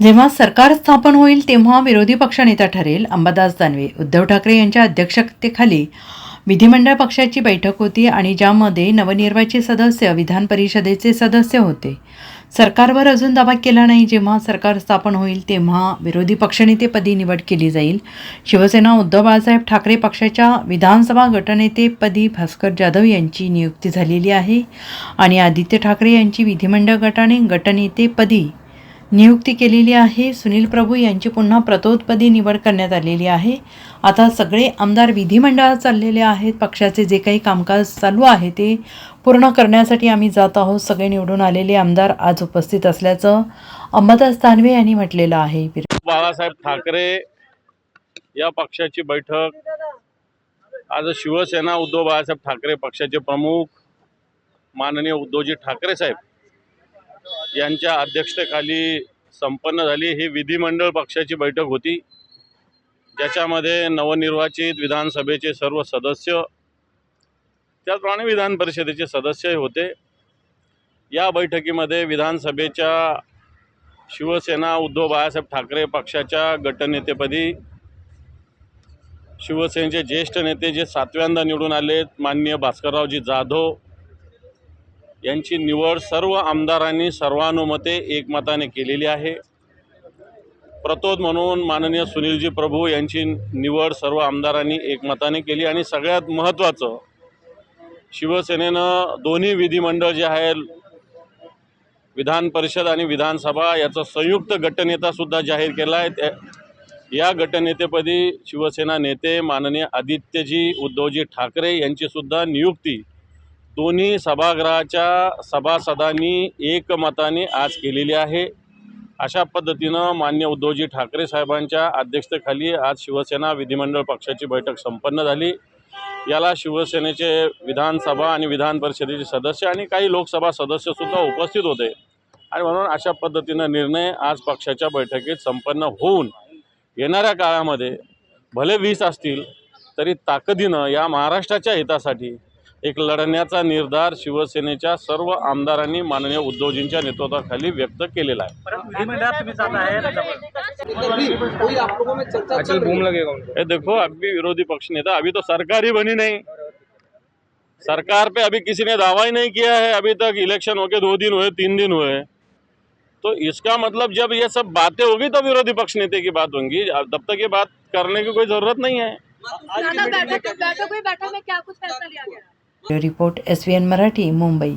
जेव्हा सरकार स्थापन होईल तेव्हा विरोधी पक्षनेता ठरेल अंबादास दानवे. उद्धव ठाकरे यांच्या अध्यक्षतेखाली विधिमंडळ पक्षाची बैठक होती आणि ज्यामध्ये नवनिर्वाचित सदस्य विधान परिषदेचे सदस्य होते. सरकारवर अजून दावा केला नाही. जेव्हा सरकार स्थापन होईल तेव्हा विरोधी पक्षनेतेपदी निवड केली जाईल. शिवसेना उद्धव बाळासाहेब ठाकरे पक्षाच्या विधानसभा गटनेतेपदी भास्कर जाधव यांची नियुक्ती झालेली आहे आणि आदित्य ठाकरे यांची विधिमंडळ गटाने गटनेतेपदी नियुक्ती केलेली आहे. सुनील प्रभू यांची पुन्हा प्रतोदपदी निवड करण्यात आलेली आहे. आता सगळे आमदार विधिमंडळात चाललेले आहेत. पक्षाचे जे काही कामकाज चालू आहे ते पूर्ण करण्यासाठी आम्ही जात आहोत. सगळे निवडून आलेले आमदार आज उपस्थित असल्याचं अंबादास दानवे यांनी म्हटलेलं आहे. बाळासाहेब ठाकरे या पक्षाची बैठक. आज शिवसेना उद्धव बाळासाहेब ठाकरे पक्षाचे प्रमुख माननीय उद्धवजी ठाकरे साहेब यांच्या अध्यक्षतेखाली संपन्न झाली. ही विधिमंडळ पक्षाची बैठक होती. ज्याच्यामध्ये नवनिर्वाचित विधानसभेचे सर्व सदस्य त्याचप्रमाणे विधान परिषदेचे सदस्यही होते. या बैठकीमध्ये विधानसभेच्या शिवसेना उद्धव बाळासाहेब ठाकरे पक्षाच्या गटनेतेपदी शिवसेनेचे ज्येष्ठ नेते जे सातव्यांदा निवडून आलेत माननीय भास्कररावजी जाधव यांची निवड सर्व आमदारांनी सर्वानुमते एकमताने केलेली आहे. प्रतोद म्हणून माननीय सुनीलजी प्रभू यांची निवड सर्व आमदारांनी एकमताने केली आणि सगळ्यात महत्त्वाचं शिवसेनेनं दोन्ही विधिमंडळ जे आहे विधान परिषद आणि विधानसभा याचा संयुक्त गटनेतासुद्धा जाहीर केला आहे. त्या या गटनेतेपदी शिवसेना नेते माननीय आदित्यजी उद्धवजी ठाकरे यांचीसुद्धा नियुक्ती दोन्ही सभागृहाच्या सभासदांनी एकमताने आज केलेली आहे. अशा पद्धतीनं मान्य उद्धवजी ठाकरे साहेबांच्या अध्यक्षतेखाली आज शिवसेना विधिमंडळ पक्षाची बैठक संपन्न झाली. याला शिवसेनेचे विधानसभा आणि विधान परिषदेचे सदस्य आणि काही लोकसभा सदस्यसुद्धा उपस्थित होते. आणि म्हणून अशा पद्धतीनं निर्णय आज पक्षाच्या बैठकीत संपन्न होऊन येणाऱ्या काळामध्ये भले वीस असतील तरी ताकदीनं या महाराष्ट्राच्या हितासाठी एक लढण्याचा निर्धार शिवसेनेच्या सर्व आमदारांनी माननीय उद्धवजींच्या नेतृत्वाखाली व्यक्त केलेला आहे. है देखो अभी विरोधी पक्ष नेता अभी तो सरकार ही बनी नहीं. सरकार पे अभी किसी ने दावा ही नहीं किया है अभी तक इलेक्शन होके दो दिन हुए तीन दिन हुए। तो इसका मतलब जब ये सब बातें होगी तो विरोधी पक्ष नेते की बात होंगी। तब तक ये बात करने की कोई जरूरत नहीं है। बैठक में क्या कुछ फैसला लिया गया? Report S V N Marathi Mumbai.